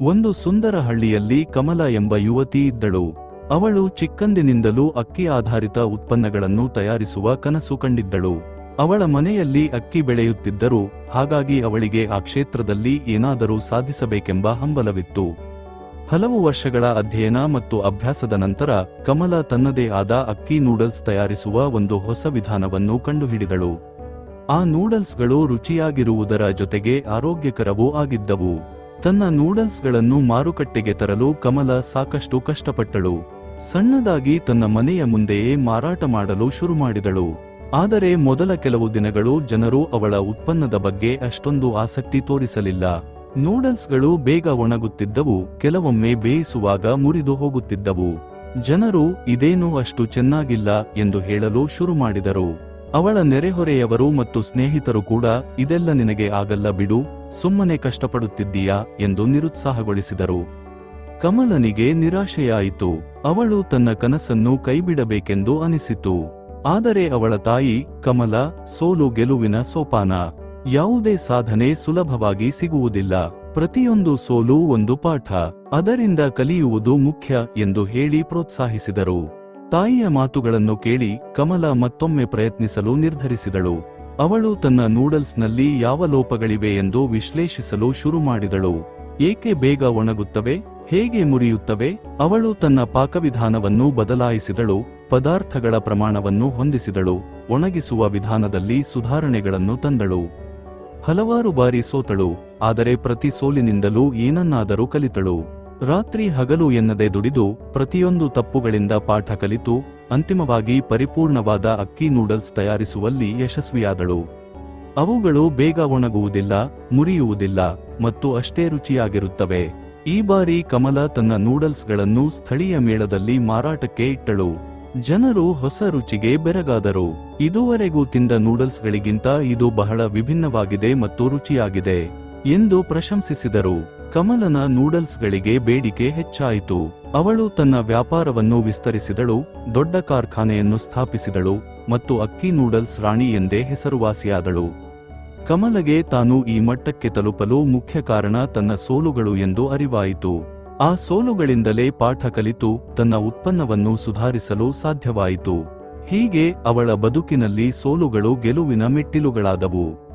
ಒಂದು ಸುಂದರ ಹಳ್ಳಿಯಲ್ಲಿ ಕಮಲ ಎಂಬ ಯುವತಿ ಇದ್ದಳು. ಅವಳು ಚಿಕ್ಕಂದಿನಿಂದಲೂ ಅಕ್ಕಿ ಆಧಾರಿತ ಉತ್ಪನ್ನಗಳನ್ನು ತಯಾರಿಸುವ ಕನಸು ಕಂಡಿದ್ದಳು. ಅವಳ ಮನೆಯಲ್ಲಿ ಅಕ್ಕಿ ಬೆಳೆಯುತ್ತಿದ್ದರು, ಹಾಗಾಗಿ ಅವಳಿಗೆ ಆ ಕ್ಷೇತ್ರದಲ್ಲಿ ಏನಾದರೂ ಸಾಧಿಸಬೇಕೆಂಬ ಹಂಬಲವಿತ್ತು. ಹಲವು ವರ್ಷಗಳ ಅಧ್ಯಯನ ಮತ್ತು ಅಭ್ಯಾಸದ ನಂತರ ಕಮಲ ತನ್ನದೇ ಆದ ಅಕ್ಕಿ ನೂಡಲ್ಸ್ ತಯಾರಿಸುವ ಒಂದು ಹೊಸ ವಿಧಾನವನ್ನು ಕಂಡುಹಿಡಿದಳು. ಆ ನೂಡಲ್ಸ್ಗಳು ರುಚಿಯಾಗಿರುವುದರ ಜೊತೆಗೆ ಆರೋಗ್ಯಕರವೂ ಆಗಿದ್ದವು. ತನ್ನ ನೂಡಲ್ಸ್ಗಳನ್ನು ಮಾರುಕಟ್ಟೆಗೆ ತರಲು ಕಮಲ ಸಾಕಷ್ಟು ಕಷ್ಟಪಟ್ಟಳು. ಸಣ್ಣದಾಗಿ ತನ್ನ ಮನೆಯ ಮುಂದೆಯೇ ಮಾರಾಟ ಮಾಡಲು ಶುರು ಮಾಡಿದಳು. ಆದರೆ ಮೊದಲ ಕೆಲವು ದಿನಗಳು ಜನರು ಅವಳ ಉತ್ಪನ್ನದ ಬಗ್ಗೆ ಅಷ್ಟೊಂದು ಆಸಕ್ತಿ ತೋರಿಸಲಿಲ್ಲ. ನೂಡಲ್ಸ್ಗಳು ಬೇಗ ಒಣಗುತ್ತಿದ್ದವು, ಕೆಲವೊಮ್ಮೆ ಬೇಯಿಸುವಾಗ ಮುರಿದು ಹೋಗುತ್ತಿದ್ದವು. ಜನರು, ಇದೇನೂ ಅಷ್ಟು ಚೆನ್ನಾಗಿಲ್ಲ ಎಂದು ಹೇಳಲು ಶುರು ಮಾಡಿದರು. ಅವಳ ನೆರೆಹೊರೆಯವರು ಮತ್ತು ಸ್ನೇಹಿತರು ಕೂಡ, ಇದೆಲ್ಲ ನಿನಗೆ ಆಗಲ್ಲ ಬಿಡು ಸುಮ್ಮನೆ ಕಷ್ಟಪಡುತ್ತಿದ್ದೀಯಾ ಎಂದು ನಿರುತ್ಸಾಹಗೊಳಿಸಿದರು. ಕಮಲನಿಗೆ ನಿರಾಶೆಯಾಯಿತು. ಅವಳು ತನ್ನ ಕನಸನ್ನು ಕೈಬಿಡಬೇಕೆಂದು ಅನಿಸಿತು. ಆದರೆ ಅವಳ ತಾಯಿ, ಕಮಲ, ಸೋಲು ಗೆಲುವಿನ ಸೋಪಾನ. ಯಾವುದೇ ಸಾಧನೆ ಸುಲಭವಾಗಿ ಸಿಗುವುದಿಲ್ಲ. ಪ್ರತಿಯೊಂದು ಸೋಲು ಒಂದು ಪಾಠ. ಅದರಿಂದ ಕಲಿಯುವುದು ಮುಖ್ಯ ಎಂದು ಹೇಳಿ ಪ್ರೋತ್ಸಾಹಿಸಿದರು. ತಾಯಿಯ ಮಾತುಗಳನ್ನು ಕೇಳಿ ಕಮಲ ಮತ್ತೊಮ್ಮೆ ಪ್ರಯತ್ನಿಸಲು ನಿರ್ಧರಿಸಿದಳು. ಅವಳು ತನ್ನ ನೂಡಲ್ಸ್ನಲ್ಲಿ ಯಾವ ಲೋಪಗಳಿವೆ ಎಂದು ವಿಶ್ಲೇಷಿಸಲು ಶುರು ಮಾಡಿದಳು. ಏಕೆ ಬೇಗ ಒಣಗುತ್ತವೆ? ಹೇಗೆ ಮುರಿಯುತ್ತವೆ? ಅವಳು ತನ್ನ ಪಾಕವಿಧಾನವನ್ನು ಬದಲಾಯಿಸಿದಳು, ಪದಾರ್ಥಗಳ ಪ್ರಮಾಣವನ್ನು ಹೊಂದಿಸಿದಳು, ಒಣಗಿಸುವ ವಿಧಾನದಲ್ಲಿ ಸುಧಾರಣೆಗಳನ್ನು ತಂದಳು. ಹಲವಾರು ಬಾರಿ ಸೋತಳು, ಆದರೆ ಪ್ರತಿ ಸೋಲಿನಿಂದಲೂ ಏನನ್ನಾದರೂ ಕಲಿತಳು. ರಾತ್ರಿ ಹಗಲು ಎನ್ನದೆ ದುಡಿದು, ಪ್ರತಿಯೊಂದು ತಪ್ಪುಗಳಿಂದ ಪಾಠ ಕಲಿತು ಅಂತಿಮವಾಗಿ ಪರಿಪೂರ್ಣವಾದ ಅಕ್ಕಿ ನೂಡಲ್ಸ್ ತಯಾರಿಸುವಲ್ಲಿ ಯಶಸ್ವಿಯಾದಳು. ಅವುಗಳು ಬೇಗ ಒಣಗುವುದಿಲ್ಲ, ಮುರಿಯುವುದಿಲ್ಲ ಮತ್ತು ಅಷ್ಟೇ ರುಚಿಯಾಗಿರುತ್ತವೆ. ಈ ಬಾರಿ ಕಮಲ ತನ್ನ ನೂಡಲ್ಸ್ಗಳನ್ನು ಸ್ಥಳೀಯ ಮೇಳದಲ್ಲಿ ಮಾರಾಟಕ್ಕೆ ಇಟ್ಟಳು. ಜನರು ಹೊಸ ರುಚಿಗೆ ಬೆರಗಾದರು. ಇದುವರೆಗೂ ತಿಂದ ನೂಡಲ್ಸ್ಗಳಿಗಿಂತ ಇದು ಬಹಳ ವಿಭಿನ್ನವಾಗಿದೆ ಮತ್ತು ರುಚಿಯಾಗಿದೆ ಎಂದು ಪ್ರಶಂಸಿಸಿದರು. ಕಮಲನ ನೂಡಲ್ಸ್ಗಳಿಗೆ ಬೇಡಿಕೆ ಹೆಚ್ಚಾಯಿತು. ಅವಳು ತನ್ನ ವ್ಯಾಪಾರವನ್ನು ವಿಸ್ತರಿಸಿದಳು, ದೊಡ್ಡ ಕಾರ್ಖಾನೆಯನ್ನು ಸ್ಥಾಪಿಸಿದಳು ಮತ್ತು ಅಕ್ಕಿ ನೂಡಲ್ಸ್ ರಾಣಿ ಎಂದೇ ಹೆಸರುವಾಸಿಯಾದಳು. ಕಮಲಗೆ ತಾನು ಈ ಮಟ್ಟಕ್ಕೆ ತಲುಪಲು ಮುಖ್ಯ ಕಾರಣ ತನ್ನ ಸೋಲುಗಳು ಎಂದು ಅರಿವಾಯಿತು. ಆ ಸೋಲುಗಳಿಂದಲೇ ಪಾಠ ಕಲಿತು, ತನ್ನ ಉತ್ಪನ್ನವನ್ನು ಸುಧಾರಿಸಲು ಸಾಧ್ಯವಾಯಿತು. ಹೀಗೆ ಅವಳ ಬದುಕಿನಲ್ಲಿ ಸೋಲುಗಳು ಗೆಲುವಿನ ಮೆಟ್ಟಿಲುಗಳಾದವು.